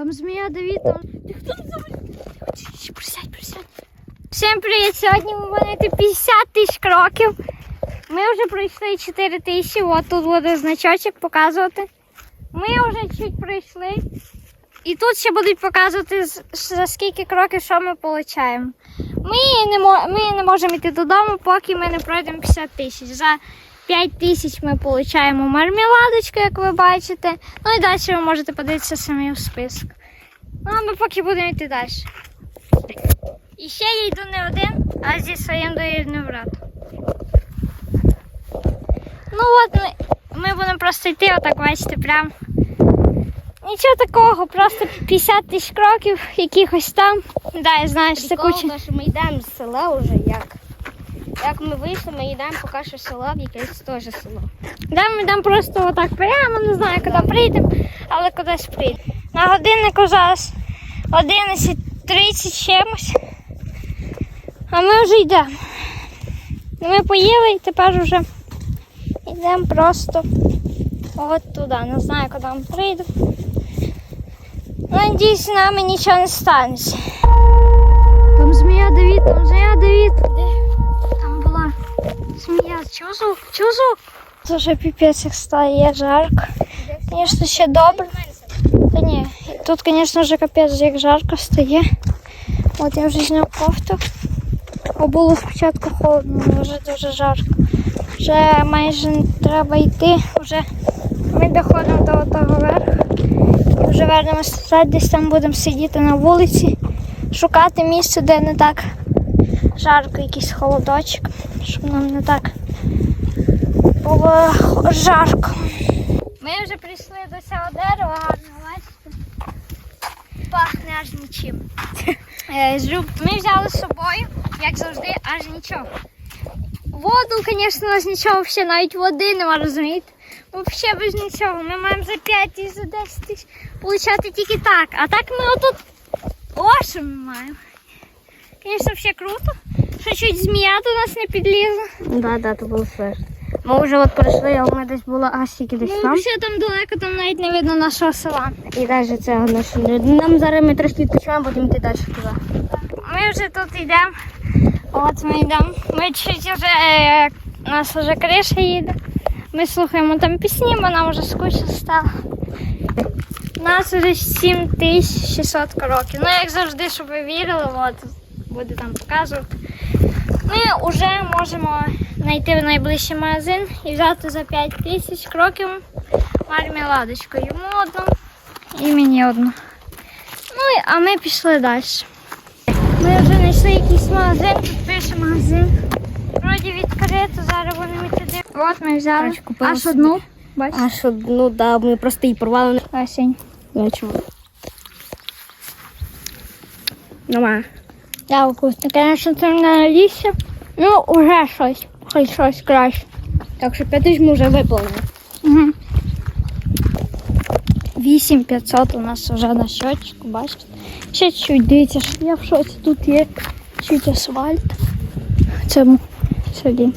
Там змія Давід, там. Ти хто там завалив? Присядь, присядь. Всім привіт! Сьогодні ми будемо 50 тисяч кроків. Ми вже пройшли 4 тисячі, от тут буде значочок показувати. Ми вже чуть пройшли. І тут ще будуть показувати, за скільки кроків що ми отримуємо. Ми не, ми не можемо йти додому, поки ми не пройдемо 50 тисяч. За 5 тисяч ми отримуємо мармеладочку, як ви бачите. Ну і далі ви можете подивитися самі в список. Ну, а ми поки будемо йти далі. І ще я йду не один, а зі своїм доїжджим братом. Ну от ми, ми будемо просто йти, отак бачите, прям. Нічого такого, просто 50 тисяч кроків, якихось там. Да, я знаю, що це куча. що ми йдемо з села вже як. Як ми вийшли, ми йдемо поки що з села в якесь теж село. Да, ми йдемо просто отак прямо, не знаю, куди прийдемо, але кудись прийдемо. На годиннику зараз 11.30 чимось. А ми вже йдемо. Ми поїли і тепер вже йдемо просто от туди. Не знаю, куди ми прийдемо. Ну, надіюсь, нами нічого не станеться. Там змія Давід, там змія Давід. Звук? Це вже піпець як стає жарко. Звісно, ще добре. Та ні, тут, звісно, вже капець як жарко стає. От я вже зняв кофту. Бо було спочатку холодно, але вже дуже жарко. Вже майже не треба йти. Вже ми доходимо до того верху. Вже вернемося десь там будемо сидіти на вулиці, шукати місце, де не так жарко, якийсь холодочок, щоб нам не так було жарко. Ми вже прийшли до цього дерева, гарно бачите. Пахне аж нічим. Е, Ми взяли з собою, як завжди, аж нічого. Воду, звісно, аж нічого, взагалі навіть води нема, розумієте? Взагалі без нічого. Ми маємо за 5 і за 10 тисяч получати тільки так. А так ми отут. О, що ми маємо. Звісно, все круто. Що чуть змія до нас не підлізла. Да, да, то було страшно. Ми вже от пройшли, а ми десь було аж тільки десь Ну, там. ще там далеко, там навіть не видно нашого села. І навіть це наше. Нам зараз ми трошки відпочиваємо, потім йти далі туди. Ми вже тут йдемо. От ми йдемо. Ми чуть вже е, у нас вже криша їде. Ми слухаємо там пісні, бо нам вже скучно стало. У нас вже 7600 кроків. Ну, як завжди, щоб ви вірили, от буде там показувати. Ми вже можемо знайти в найближчий магазин і взяти за 5 тисяч кроків мармеладочку. Йому одну і мені одну. Ну, а ми пішли далі. Ми вже знайшли якийсь магазин, тут пише магазин. Вроді відкрито, зараз йти. туди. От ми взяли аж собі. одну. Бачиш? Аж одну, да, ми просто її порвали. Осінь. Нічого. Нема. Я вкусно. Звісно, це не лісся. Ну, уже щось. Хоч щось краще. Так що 5 тисяч ми вже виплавили. Угу. 8500 у нас вже на щочку, бачите? Ще чуть, дивіться, що я в шоці. Тут є чуть асфальт. В цьому селі.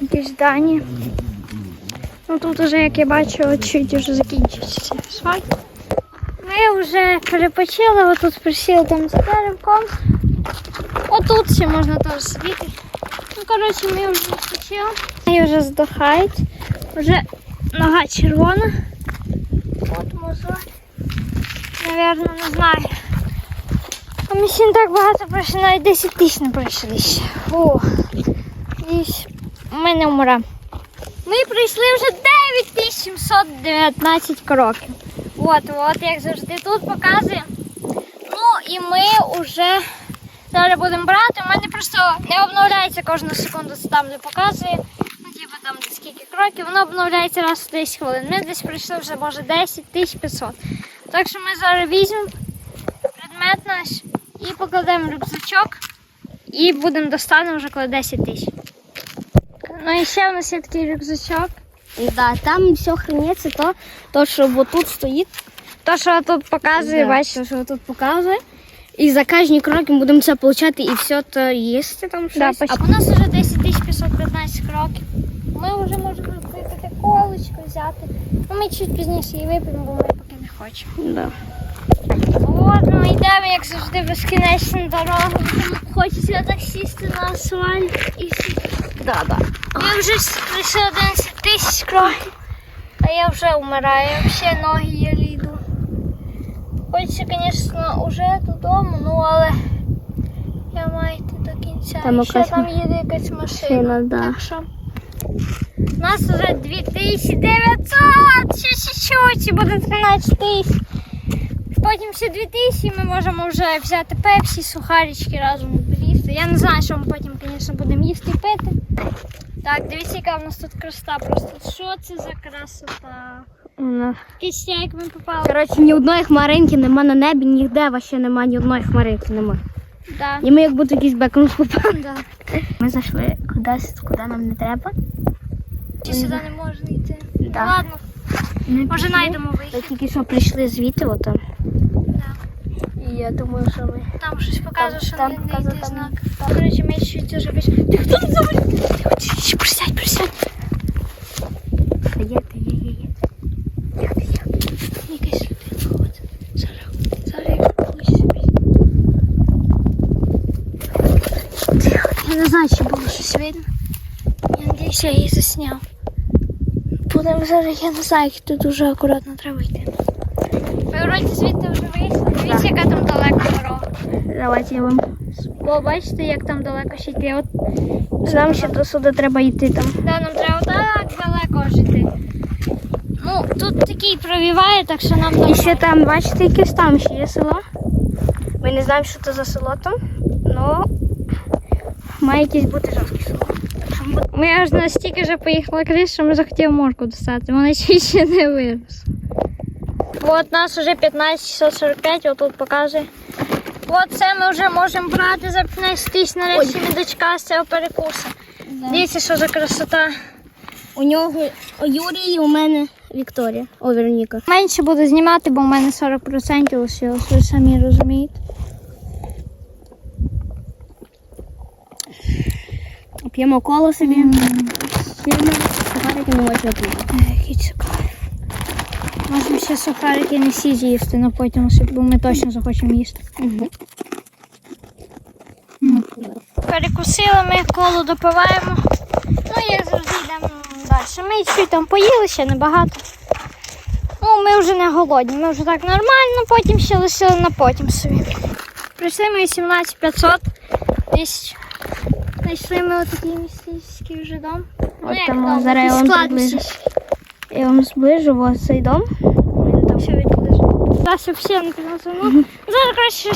Якісь здання. Ну тут вже, як я бачу, чуть вже закінчився асфальт. Ми вже перепочили, отут присіли там за деревком. Отут ще можна теж сидіти. Коротше, ми вже відпочили. І вже здохають. Вже нога червона. От мозоль. Наверно, не знаю. А ми ще не так багато пройшли, навіть 10 тисяч не пройшли ще. Фу. Ми не вмремо. Ми пройшли вже 9719 кроків. От, от, як завжди тут показує. Ну і ми вже зараз будемо брати. У мене просто не обновляється кожну секунду, це там де показує. Ну, типу там скільки кроків, воно обновляється раз в 10 хвилин. Ми десь пройшли вже може 10 тисяч 500. Так що ми зараз візьмемо предмет наш і покладемо рюкзачок. І будемо достанемо вже коли 10 тисяч. Ну і ще в нас є такий рюкзачок. Да, там все храниться, то, то що вот тут стоїть. То, що тут показує, Да, бачите. то, що тут показує. І за кожні кроки ми будемо це получати і все то їсти там щось. Да, а. У нас вже 10 515 кроків. Ми вже можемо випити колочку взяти. Ну, ми чуть пізніше її вип'ємо, бо ми поки не хочемо. Да. Ми йдемо, як завжди, безкінечну дорогу. Хочеться так сісти на асфальт і сісти. Да, да. Ми вже пройшли 11 тисяч кроків, а я вже вмираю, взагалі ноги йду. Хочеться, звісно, вже додому, ну але я маю йти до кінця. Там І ще якась там їде якась машина. машина, да. Так що у нас вже 2900, ще чуть-чуть, і буде 13 тисяч. Потім ще 2000 ми можемо вже взяти пепсі, сухарички разом їсти. Я не знаю, що ми потім, звісно, будемо їсти і пити. Так, дивіться, яка в нас тут краса. Просто що це за красота? Ну. Кістя, як ми попали. Коротше, ні одної хмаринки нема на небі, ніде вообще нема, ні одної хмаринки нема. Да. І ми як будто якийсь бекрус попали. Да. Ми зайшли кудись, куди нам не треба. Чи сюди не можна йти? Да. Ладно, може знайдемо Ми тільки що прийшли звідти. Да. І я думаю, що ми. Там щось показує, Там- що там не, не показує, йти там- знак. Коротше, ми ще вже вийшли. Ти хто тут завалив? Присядь, присядь. Та є, та є, є, є. Якась людина ходить. Зараз, зараз я колись собі. Тихо, я не знаю, чи було щось видно. Я надіюся, я її засняв. Будемо зараз, я не знаю, як тут дуже акуратно треба йти. Ми вроді звідти вже вийшли. Дивіться, яка там далека дорога. Давайте я вам. Бо бачите, як там далеко ще йти. От Нам ще до суду треба йти там. Да, нам треба так далеко жити. Ну, тут такий провіває, так що нам І ще там, бачите, якесь там ще є село. Ми не знаємо, що це за село там. Ну, має якесь бути жорстке село. Ми аж настільки вже поїхали крізь, що ми захотіли морку достати. Вона ще ще не виросла. От нас вже 15645, отут показує. От це ми вже можемо брати за 15 тисяч нарешті ми дочка з цього перекусу. Дивіться, що за красота. У нього у Юрії, у мене Вікторія. О, Вероніка. Менше буду знімати, бо в мене 40% лишилось, ви самі розумієте. П'ємо коло собі. Сильно сухарики не можна пити. Який кайф. Можемо ще сухарики не всі з'їсти, але потім, бо ми точно захочемо їсти. Перекусили ми, коло допиваємо. Ну, як завжди йдемо далі. Ми чуть там поїли, ще небагато. Ну, ми вже не голодні, ми вже так нормально, потім ще лишили на потім собі. Прийшли ми 18500 тисяч. Знайшли ми отакий містичний вже дом. Ну, От там дом, зараз я вам приближу. Я вам зближу ось цей дом. Він там. Все відближу. Та взагалі не. Ну, зараз краще.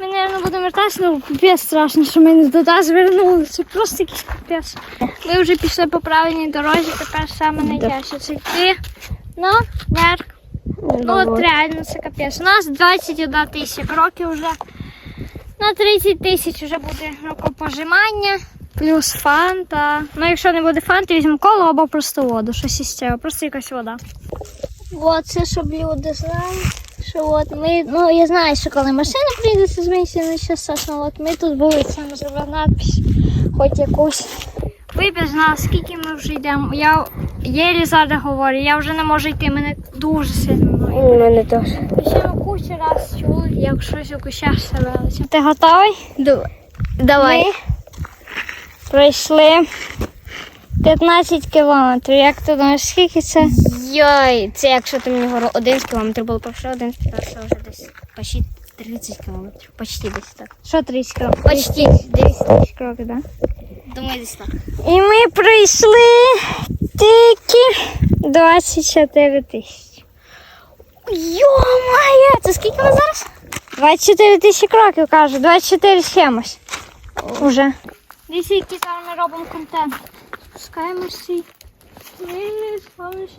Ми, мабуть, будемо вертатися, ну капець страшно, що ми не туди звернули. Це просто якийсь капець. Ми вже пішли по правильній дорозі, тепер саме найтяжче це йти наверх. Ну от реально це капець. У нас 21 тисяча кроків вже. На 30 тисяч вже буде рукопожимання, плюс фанта. Ну, якщо не буде фанти, візьмемо коло або просто воду. Щось із цього, просто якась вода. От це, щоб люди знали, що от ми, ну я знаю, що коли машина прийде, зменшиться на ще страшно. От ми тут були, ми зробили надпись, хоч якусь. Вибір знав, скільки ми вже йдемо. Я єлі зараз говорю, я вже не можу йти, мене дуже сильно. У мене теж. Кучу раз чули, як щось у кущах селилося. Ти готовий? Давай. Ми пройшли 15 кілометрів. Як ти думаєш, скільки це? Йой, це якщо ти мені говорив 11 кілометрів було пройшло, 11 це вже десь почти 30 кілометрів. Почти десь так. Що 30 кілометрів? Почти 10 30 кроків, так? Думаю, десь так. І ми пройшли тільки 24 тисячі. Йо-моє, це скільки ми зараз? 24 тисячі кроків, кажу, 24 з чимось. Уже. Дивіться, який зараз ми робимо контент. Спомнишся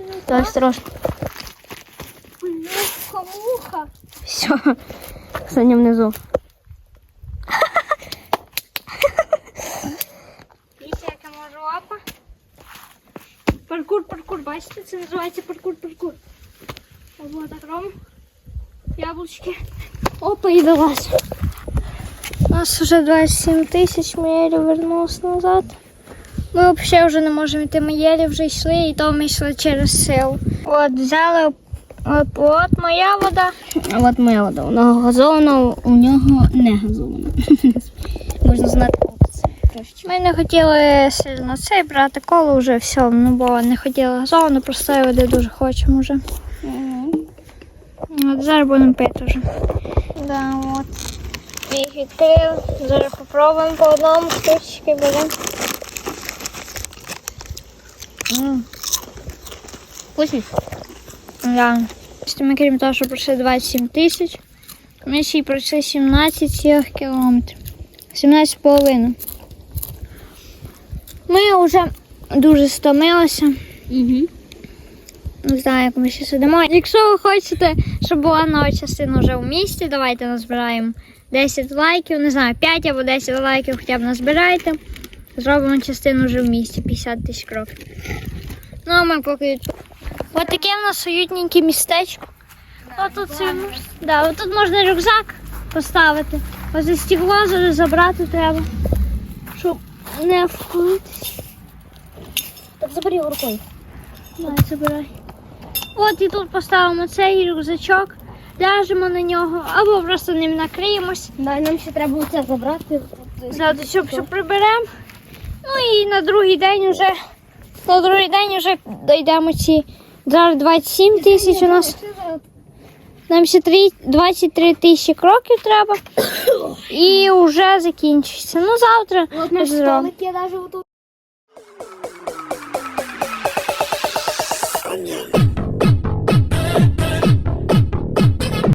не Так, осторожно. Бляха, муха. Все. Саня внизу. Дивіться, як я можу опа. Паркур, паркур, бачите, це називається паркур, паркур. Ось так робимо. Яблучки. Опа, і вилазь. У нас вже 27 тисяч, ми єлі вернулись назад. Ми взагалі вже не можемо йти, ми єлі вже йшли, і то ми йшли через силу. От, взяли От, от моя вода. А от моя вода. Вона газована, у нього не газована. Можна знати Ми не хотіли сильно цей брати коло вже все, ну бо не хотіли газовану, простої води дуже хочемо вже. От зараз будемо пити вже. Да, от. Їх відкрили. Зараз попробуємо по одному штучки беремо. М, Вкусні? Да. Ми крім того, що пройшли 27 тисяч, ми ще й пройшли 17 цілих кілометрів. 17,5. Ми вже дуже стомилися. Угу. Не знаю, як ми ще сидимо. Якщо ви хочете, щоб була нова частина вже в місті, давайте назбираємо 10 лайків, не знаю, 5 або 10 лайків хоча б назбирайте. Зробимо частину вже в місті, 50 тисяч кроків. Ну, а ми поки. Ось таке в нас уютненьке містечко. Ось тут, це, да, тут можна рюкзак поставити. Ось за стекло зараз забрати треба, щоб не вкрутись. Так забери рукою. Давай, забирай. От і тут поставимо цей рюкзачок, ляжемо на нього або просто ним накриємось. Да, нам ще треба це забрати. Зараз щоб, щоб приберемо. Ну і на другий день вже на другий день вже дійдемо ці. Зараз 27 тисяч у нас. Нам ще три- 23 тисячі кроків треба. І вже закінчиться. Ну завтра зробимо. столик навіть отут.